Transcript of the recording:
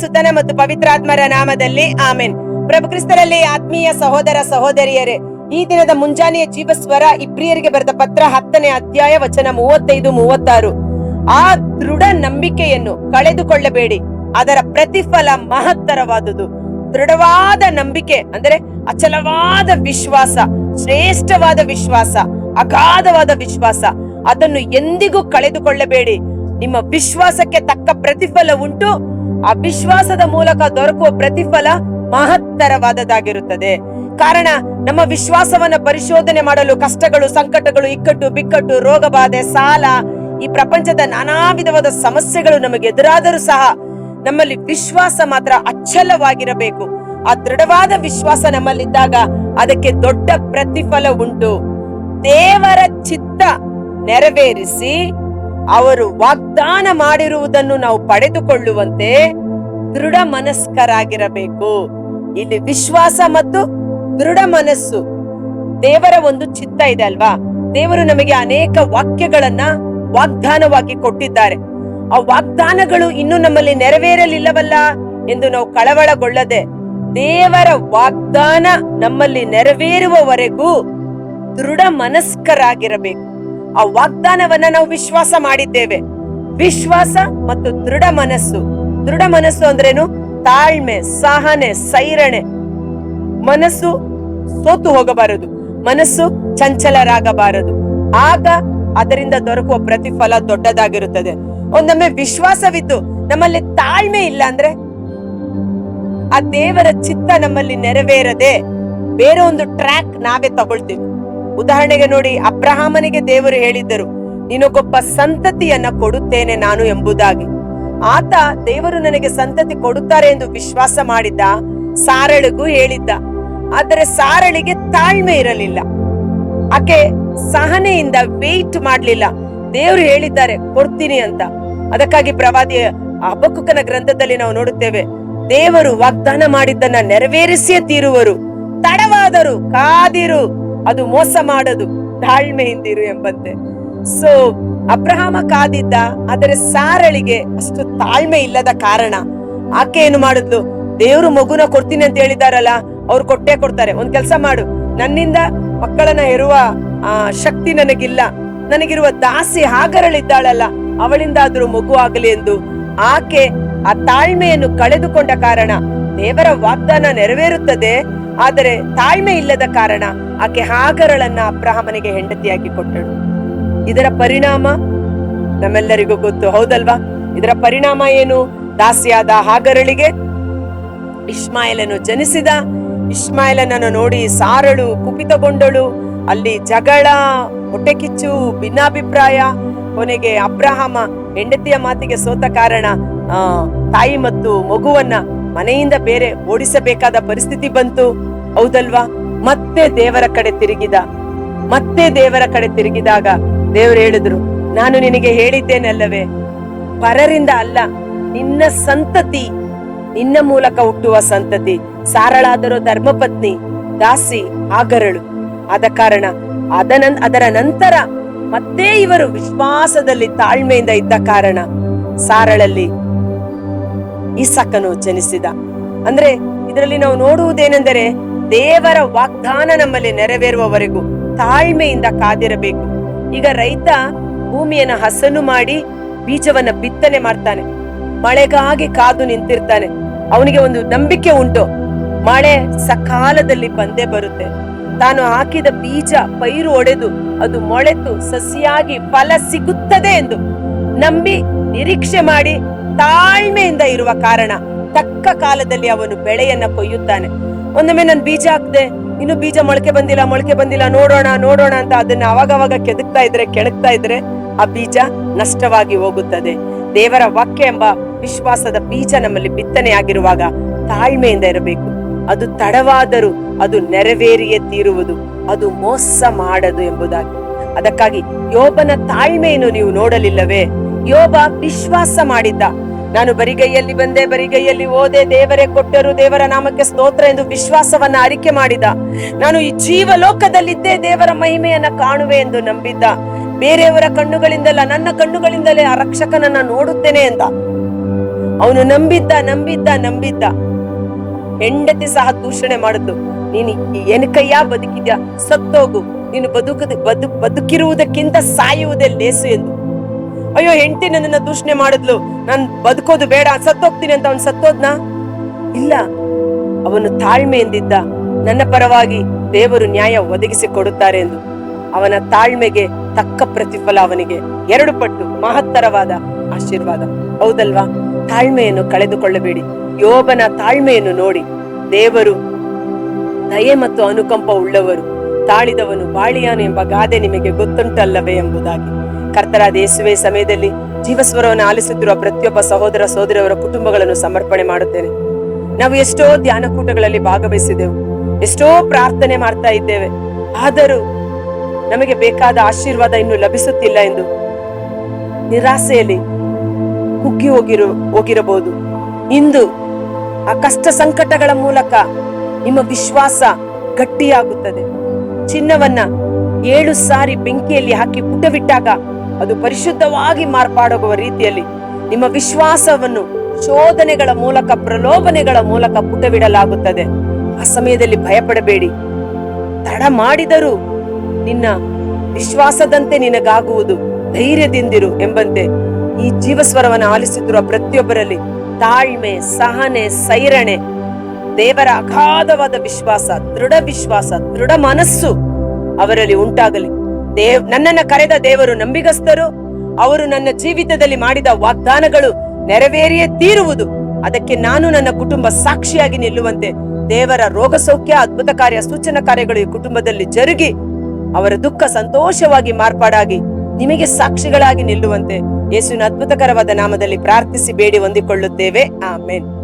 ಸುತನ ಮತ್ತು ಪವಿತ್ರಾತ್ಮರ ನಾಮದಲ್ಲಿ ಆಮೆನ್. ಪ್ರಭು ಕ್ರಿಸ್ತರಲ್ಲಿ ಆತ್ಮೀಯ ಸಹೋದರ ಸಹೋದರಿಯರೇ, ಈ ದಿನದ ಮುಂಜಾನೆಯ ಜೀವಸ್ವರ ಇಬ್ರಿಯರಿಗೆ ಬರೆದ ಪತ್ರ ಹತ್ತನೇ ಅಧ್ಯಾಯ ವಚನ ಮೂವತ್ತೈದು, ಮೂವತ್ತಾರು. ಆ ದೃಢ ನಂಬಿಕೆಯನ್ನು ಕಳೆದುಕೊಳ್ಳಬೇಡಿ. ಅದರ ಪ್ರತಿಫಲ ಮಹತ್ತರವಾದುದು. ದೃಢವಾದ ನಂಬಿಕೆ ಅಂದರೆ ಅಚಲವಾದ ವಿಶ್ವಾಸ, ಶ್ರೇಷ್ಠವಾದ ವಿಶ್ವಾಸ, ಅಗಾಧವಾದ ವಿಶ್ವಾಸ. ಅದನ್ನು ಎಂದಿಗೂ ಕಳೆದುಕೊಳ್ಳಬೇಡಿ. ನಿಮ್ಮ ವಿಶ್ವಾಸಕ್ಕೆ ತಕ್ಕ ಪ್ರತಿಫಲ ಉಂಟು. ಆ ವಿಶ್ವಾಸದ ಮೂಲಕ ದೊರಕುವ ಪ್ರತಿಫಲ ಮಹತ್ತರವಾದದ್ದಾಗಿರುತ್ತದೆ. ಕಾರಣ, ನಮ್ಮ ವಿಶ್ವಾಸವನ್ನ ಪರಿಶೋಧನೆ ಮಾಡಲು ಕಷ್ಟಗಳು, ಸಂಕಟಗಳು, ಇಕ್ಕಟ್ಟು, ಬಿಕ್ಕಟ್ಟು ರೋಗ ಬಾಧೆ ಸಾಲ, ಈ ಪ್ರಪಂಚದ ನಾನಾ ವಿಧವಾದ ಸಮಸ್ಯೆಗಳು ನಮಗೆ ಎದುರಾದರೂ ಸಹ ನಮ್ಮಲ್ಲಿ ವಿಶ್ವಾಸ ಮಾತ್ರ ಅಚ್ಚಲವಾಗಿರಬೇಕು. ಆ ದೃಢವಾದ ವಿಶ್ವಾಸ ನಮ್ಮಲ್ಲಿದ್ದಾಗ ಅದಕ್ಕೆ ದೊಡ್ಡ ಪ್ರತಿಫಲ ಉಂಟು. ದೇವರ ಚಿತ್ತ ನೆರವೇರಿಸಿ ಅವರು ವಾಗ್ದಾನ ಮಾಡಿರುವುದನ್ನು ನಾವು ಪಡೆದುಕೊಳ್ಳುವಂತೆ ದೃಢ ಮನಸ್ಕರಾಗಿರಬೇಕು. ಇಲ್ಲಿ ವಿಶ್ವಾಸ ಮತ್ತು ದೃಢ ಮನಸ್ಸು ದೇವರ ಒಂದು ಚಿತ್ತ ಇದೆ ಅಲ್ವಾ? ದೇವರು ನಮಗೆ ಅನೇಕ ವಾಕ್ಯಗಳನ್ನ ವಾಗ್ದಾನವಾಗಿ ಕೊಟ್ಟಿದ್ದಾರೆ. ಆ ವಾಗ್ದಾನಗಳು ಇನ್ನು ನಮ್ಮಲ್ಲಿ ನೆರವೇರಲಿಲ್ಲವಲ್ಲ ಎಂದು ನಾವು ಕಳವಳಗೊಳ್ಳದೆ ದೇವರ ವಾಗ್ದಾನ ನಮ್ಮಲ್ಲಿ ನೆರವೇರುವವರೆಗೂ ದೃಢ ಮನಸ್ಕರಾಗಿರಬೇಕು. ಆ ವಾಗ್ದಾನವನ್ನ ನಾವು ವಿಶ್ವಾಸ ಮಾಡಿದ್ದೇವೆ. ವಿಶ್ವಾಸ ಮತ್ತು ದೃಢ ಮನಸ್ಸು. ದೃಢ ಮನಸ್ಸು ಅಂದ್ರೇನು? ತಾಳ್ಮೆ, ಸಹನೆ, ಸೈರಣೆ. ಮನಸ್ಸು ಸೋತು ಹೋಗಬಾರದು. ಮನಸ್ಸು ಚಂಚಲರಾಗಬಾರದು. ಆಗ ಅದರಿಂದ ದೊರಕುವ ಪ್ರತಿಫಲ ದೊಡ್ಡದಾಗಿರುತ್ತದೆ. ಒಂದೊಮ್ಮೆ ವಿಶ್ವಾಸವಿದ್ದು ನಮ್ಮಲ್ಲಿ ತಾಳ್ಮೆ ಇಲ್ಲ ಅಂದ್ರೆ ಆ ದೇವರ ಚಿತ್ತ ನಮ್ಮಲ್ಲಿ ನೆರವೇರದೆ ಬೇರೆ ಒಂದು ಟ್ರ್ಯಾಕ್ ನಾವೇ ತಗೊಳ್ತೀವಿ. ಉದಾಹರಣೆಗೆ ನೋಡಿ, ಅಬ್ರಹಾಮನಿಗೆ ದೇವರು ಹೇಳಿದ್ದರು ನಿನಗೊಬ್ಬ ಸಂತತಿಯನ್ನ ಕೊಡುತ್ತೇನೆ ನಾನು ಎಂಬುದಾಗಿ. ಆತ ದೇವರು ನನಗೆ ಸಂತತಿ ಕೊಡುತ್ತಾರೆ ಎಂದು ವಿಶ್ವಾಸ ಮಾಡಿದ್ದ ಸಾರಳಿಗೂ ಹೇಳಿದ್ದ. ಆದರೆ ಸಾರಳಿಗೆ ತಾಳ್ಮೆ ಇರಲಿಲ್ಲ. ಆಕೆ ಸಹನೆಯಿಂದ ವೇಟ್ ಮಾಡ್ಲಿಲ್ಲ. ದೇವರು ಹೇಳಿದ್ದಾರೆ, ಕೊಡ್ತೀನಿ ಅಂತ. ಅದಕ್ಕಾಗಿ ಪ್ರವಾದಿ ಅಬಕುಕನ ಗ್ರಂಥದಲ್ಲಿ ನಾವು ನೋಡುತ್ತೇವೆ, ದೇವರು ವಾಗ್ದಾನ ಮಾಡಿದ್ದನ್ನ ನೆರವೇರಿಸಿಯೇ ತೀರುವರು. ತಡವಾದರು ಕಾದಿರು. ಅದು ಮೋಸ ಮಾಡದು ತಾಳ್ಮೆಯಿಂದಿರು ಎಂಬಂತೆ. ಸೊ ಅಬ್ರಹಾಮ ಕಾದಿದ್ದ, ಆದರೆ ಸಾರಳಿಗೆ ಅಷ್ಟು ತಾಳ್ಮೆ ಇಲ್ಲದ ಕಾರಣ ಆಕೆ ಏನು ಮಾಡಿದ್ಲು? ದೇವ್ರು ಮಗುನ ಕೊಡ್ತೀನಿ ಅಂತ ಹೇಳಿದಾರಲ್ಲ, ಅವ್ರು ಕೊಟ್ಟೆ ಕೊಡ್ತಾರೆ. ಒಂದ್ ಕೆಲಸ ಮಾಡು. ನನ್ನಿಂದ ಮಕ್ಕಳನ್ನ ಹೆರುವ, ಆ, ಶಕ್ತಿ ನನಗಿಲ್ಲ. ನನಗಿರುವ ದಾಸಿ ಹಾಗರಳಿದ್ದಾಳಲ್ಲ, ಅವಳಿಂದಾದ್ರೂ ಮಗು ಆಗಲಿ ಎಂದು ಆಕೆ ಆ ತಾಳ್ಮೆಯನ್ನು ಕಳೆದುಕೊಂಡ ಕಾರಣ ದೇವರ ವಾಗ್ದಾನ ನೆರವೇರುತ್ತದೆ. ಆದರೆ ತಾಳ್ಮೆ ಇಲ್ಲದ ಕಾರಣ ಆಕೆ ಹಾಗರಳನ್ನ ಅಬ್ರಾಹ್ಮನಿಗೆ ಹೆಂಡತಿಯಾಗಿ ಕೊಟ್ಟಳು. ಇದರ ಪರಿಣಾಮ ನಮ್ಮೆಲ್ಲರಿಗೂ ಗೊತ್ತು, ಹೌದಲ್ವಾ? ಇದರ ಪರಿಣಾಮ ಏನು? ದಾಸಿಯಾದ ಹಾಗರಳಿಗೆ ಇಸ್ಮಾಯಿಲನ್ನು ಜನಿಸಿದ, ಇಷ್ಮಾಯಲನನ್ನು ನೋಡಿ ಸಾರಳು ಕುಪಿತಗೊಂಡಳು. ಅಲ್ಲಿ ಜಗಳ ಹೊಟ್ಟೆ ಕಿಚ್ಚು ಭಿನ್ನಾಭಿಪ್ರಾಯ, ಕೊನೆಗೆ ಅಬ್ರಹಾಮ ಹೆಂಡತಿಯ ಮಾತಿಗೆ ಸೋತ ಕಾರಣ ತಾಯಿ ಮತ್ತು ಮಗುವನ್ನ ಮನೆಯಿಂದ ಬೇರೆ ಓಡಿಸಬೇಕಾದ ಪರಿಸ್ಥಿತಿ ಬಂತು. ಹೌದಲ್ವಾ? ಮತ್ತೆ ದೇವರ ಕಡೆ ತಿರುಗಿದ. ಮತ್ತೆ ದೇವರ ಕಡೆ ತಿರುಗಿದಾಗ ದೇವರು ಹೇಳಿದ್ರು, ನಾನು ನಿನಗೆ ಹೇಳಿದ್ದೇನಲ್ಲವೇ? ಪರರಿಂದ ಅಲ್ಲ, ನಿನ್ನ ಸಂತತಿ, ನಿನ್ನ ಮೂಲಕ ಹುಟ್ಟುವ ಸಂತತಿ, ಸಾರಳಾದರೂ ಧರ್ಮಪತ್ನಿ, ದಾಸಿ ಆಗರಳು ಆದ ಕಾರಣ ಅದನ ಅದರ ನಂತರ ಮತ್ತೆ ಇವರು ವಿಶ್ವಾಸದಲ್ಲಿ ತಾಳ್ಮೆಯಿಂದ ಇದ್ದ ಕಾರಣ ಸಾರಳಲ್ಲಿ ಇಸಕನು ಜನಿಸಿದ. ಅಂದ್ರೆ ಇದರಲ್ಲಿ ನಾವು ನೋಡುವುದೇನೆಂದರೆ ದೇವರ ವಾಗ್ದಾನ ನಮ್ಮಲ್ಲಿ ನೆರವೇರುವವರೆಗೂ ತಾಳ್ಮೆಯಿಂದ ಕಾದಿರಬೇಕು. ಈಗ ರೈತ ಭೂಮಿಯನ್ನ ಹಸನು ಮಾಡಿ ಬೀಜವನ್ನ ಬಿತ್ತನೆ ಮಾಡ್ತಾನೆ. ಮಳೆಗಾಗಿ ಕಾದು ನಿಂತಿರ್ತಾನೆ. ಅವನಿಗೆ ಒಂದು ನಂಬಿಕೆ ಉಂಟು. ಮಳೆ ಸಕಾಲದಲ್ಲಿ ಬಂದೇ ಬರುತ್ತೆ. ತಾನು ಹಾಕಿದ ಬೀಜ ಪೈರು ಒಡೆದು ಅದು ಮೊಳೆತು ಸಸಿಯಾಗಿ ಫಲ ಸಿಗುತ್ತದೆ ಎಂದು. ನಂಬಿ ನಿರೀಕ್ಷೆ ಮಾಡಿ ತಾಳ್ಮೆಯಿಂದ ಇರುವ ಕಾರಣ ತಕ್ಕ ಕಾಲದಲ್ಲಿ ಅವನು ಬೆಳೆಯನ್ನ ಕೊಯ್ಯುತ್ತಾನೆ. ಒಂದೊಮ್ಮೆ ನಾನು ಬೀಜ ಹಾಕ್ದೆ, ಇನ್ನು ಬೀಜ ಮೊಳಕೆ ಬಂದಿಲ್ಲ ಮೊಳಕೆ ಬಂದಿಲ್ಲ, ನೋಡೋಣ ನೋಡೋಣ ಅಂತ ಅದನ್ನ ಅವಾಗ ಅವಾಗ ಕೆದಕ್ತಾ ಇದ್ರೆ, ಕೆಣಕ್ತಾ ಇದ್ರೆ ಆ ಬೀಜ ನಷ್ಟವಾಗಿ ಹೋಗುತ್ತದೆ. ದೇವರ ವಾಕ್ಯ ಎಂಬ ವಿಶ್ವಾಸದ ಬೀಜ ನಮ್ಮಲ್ಲಿ ಬಿತ್ತನೆಯಾಗಿರುವಾಗ ತಾಳ್ಮೆಯಿಂದ ಇರಬೇಕು. ಅದು ತಡವಾದರೂ ಅದು ನೆರವೇರಿಯೇ ತೀರುವುದು, ಅದು ಮೋಸ ಮಾಡದು ಎಂಬುದಾಗಿ. ಅದಕ್ಕಾಗಿ ಯೋಬನ ತಾಳ್ಮೆಯನ್ನು ನೀವು ನೋಡಲಿಲ್ಲವೇ? ಯೋಬ ವಿಶ್ವಾಸ ಮಾಡಿದ್ದ. ನಾನು ಬರಿಗೈಯಲ್ಲಿ ಬಂದೆ, ಬರಿಗೈಯಲ್ಲಿ ಓದೆ, ದೇವರೇ ಕೊಟ್ಟರು, ದೇವರ ನಾಮಕ್ಕೆ ಸ್ತೋತ್ರ ಎಂದು ವಿಶ್ವಾಸವನ್ನ ಅರಿಕೆ ಮಾಡಿದ. ನಾನು ಈ ಜೀವಲೋಕದಲ್ಲಿದ್ದೇ ದೇವರ ಮಹಿಮೆಯನ್ನ ಕಾಣುವೆ ಎಂದು ನಂಬಿದ್ದ. ಬೇರೆಯವರ ಕಣ್ಣುಗಳಿಂದಲ್ಲ, ನನ್ನ ಕಣ್ಣುಗಳಿಂದಲೇ ಆ ರಕ್ಷಕನನ್ನ ನೋಡುತ್ತೇನೆ ಎಂದ. ಅವನು ನಂಬಿದ್ದ ನಂಬಿದ್ದ ನಂಬಿದ್ದ. ಹೆಂಡತಿ ಸಹ ದೂಷಣೆ ಮಾಡುದು. ನೀನು ಏನಕ್ಕಯ್ಯ ಬದುಕಿದ್ಯಾ? ಸತ್ತೋಗು. ನೀನು ಬದುಕದ, ಬದು, ಬದುಕಿರುವುದಕ್ಕಿಂತ ಸಾಯುವುದೇ ಲೇಸು ಎಂದು. ಅಯ್ಯೋ, ಹೆಂಡತಿ ನನ್ನನ್ನ ದೂಷಣೆ ಮಾಡಿದ್ಲು. ನಾನು ಬದುಕೋದು ಬೇಡ, ಸತ್ತೋಗ್ತೀನಿ ಅಂತ ಅವನು ಸತ್ತೋದ್ನ? ಇಲ್ಲ. ಅವನು ತಾಳ್ಮೆಯಿಂದಿದ್ದ. ನನ್ನ ಪರವಾಗಿ ದೇವರು ನ್ಯಾಯ ಒದಗಿಸಿ ಕೊಡುತ್ತಾರೆ ಎಂದು. ಅವನ ತಾಳ್ಮೆಗೆ ತಕ್ಕ ಪ್ರತಿಫಲ ಅವನಿಗೆ. ಎರಡು ಪಟ್ಟು ಮಹತ್ತರವಾದ ಆಶೀರ್ವಾದ. ಹೌದಲ್ವಾ? ತಾಳ್ಮೆಯನ್ನು ಕಳೆದುಕೊಳ್ಳಬೇಡಿ. ಯೋಬನ ತಾಳ್ಮೆಯನ್ನು ನೋಡಿ. ದೇವರು ದಯೆ ಮತ್ತು ಅನುಕಂಪ ಉಳ್ಳವರು. ತಾಳಿದವನು ಬಾಳಿಯಾನು ಎಂಬ ಗಾದೆ ನಿಮಗೆ ಗೊತ್ತುಂಟಲ್ಲವೇ ಎಂಬುದಾಗಿ. ಕರ್ತರಾದ ಯೇಸುವೆ ಸಮಯದಲ್ಲಿ ಜೀವಸ್ವರವನ್ನು ಆಲಿಸುತ್ತಿರುವ ಪ್ರತಿಯೊಬ್ಬ ಸಹೋದರ ಸಹೋದರವರ ಕುಟುಂಬಗಳನ್ನು ಸಮರ್ಪಣೆ ಮಾಡುತ್ತೇನೆ. ನಾವು ಎಷ್ಟೋ ಧ್ಯಾನಕೂಟಗಳಲ್ಲಿ ಭಾಗವಹಿಸಿದೆವು, ಎಷ್ಟೋ ಪ್ರಾರ್ಥನೆ ಮಾಡ್ತಾ ಇದ್ದೇವೆ, ಆದರೂ ನಮಗೆ ಬೇಕಾದ ಆಶೀರ್ವಾದ ಇನ್ನು ಲಭಿಸುತ್ತಿಲ್ಲ ಎಂದು ನಿರಾಸೆಯಲ್ಲಿ ಕುಗ್ಗಿ ಹೋಗಿರು, ಹೋಗಿರಬಹುದು. ಇಂದು ಆ ಕಷ್ಟ ಸಂಕಟಗಳ ಮೂಲಕ ನಿಮ್ಮ ವಿಶ್ವಾಸ ಗಟ್ಟಿಯಾಗುತ್ತದೆ. ಚಿನ್ನವನ್ನ ಏಳು ಸಾರಿ ಬೆಂಕಿಯಲ್ಲಿ ಹಾಕಿ ಪುಟವಿಟ್ಟಾಗ ಅದು ಪರಿಶುದ್ಧವಾಗಿ ಮಾರ್ಪಾಡೋಗುವ ರೀತಿಯಲ್ಲಿ ನಿಮ್ಮ ವಿಶ್ವಾಸವನ್ನು ಶೋಧನೆಗಳ ಮೂಲಕ, ಪ್ರಲೋಭನೆಗಳ ಮೂಲಕ ಪುಟವಿಡಲಾಗುತ್ತದೆ ಆ ಸಮಯದಲ್ಲಿ ಭಯಪಡಬೇಡಿ. ತಡ ಮಾಡಿದರೂ ನಿನ್ನ ವಿಶ್ವಾಸದಂತೆ ನಿನಗಾಗುವುದು. ಧೈರ್ಯದಿಂದಿರು ಎಂಬಂತೆ ಈ ಜೀವಸ್ವರವನ್ನು ಆಲಿಸುತ್ತಿರುವ ಪ್ರತಿಯೊಬ್ಬರಲ್ಲಿ ತಾಳ್ಮೆ, ಸಹನೆ, ಸೈರಣೆ, ದೇವರ ಅಗಾಧವಾದ ವಿಶ್ವಾಸ, ದೃಢ ವಿಶ್ವಾಸ, ದೃಢ ಮನಸ್ಸು ಅವರಲ್ಲಿ ಉಂಟಾಗಲಿ. ದೇವ್ ನನ್ನನ್ನ ಕರೆದ ದೇವರು ನಂಬಿಗಸ್ತರು. ಅವರು ನನ್ನ ಜೀವಿತದಲ್ಲಿ ಮಾಡಿದ ವಾಗ್ದಾನಗಳು ನೆರವೇರಿಯೇ ತೀರುವುದು. ಅದಕ್ಕೆ ನಾನು ನನ್ನ ಕುಟುಂಬ ಸಾಕ್ಷಿಯಾಗಿ ನಿಲ್ಲುವಂತೆ ದೇವರ ರೋಗ ಸೌಖ್ಯ, ಅದ್ಭುತ ಕಾರ್ಯ, ಸೂಚನಾ ಕಾರ್ಯಗಳು ಈ ಕುಟುಂಬದಲ್ಲಿ ಜರುಗಿ ಅವರ ದುಃಖ ಸಂತೋಷವಾಗಿ ಮಾರ್ಪಾಡಾಗಿ ನಿಮಗೆ ಸಾಕ್ಷಿಗಳಾಗಿ ನಿಲ್ಲುವಂತೆ ಯೇಸುವಿನ ಅದ್ಭುತಕರವಾದ ನಾಮದಲ್ಲಿ ಪ್ರಾರ್ಥಿಸಿ ಬೇಡಿ ಹೊಂದಿಕೊಳ್ಳುತ್ತೇವೆ. ಆಮೇನ್.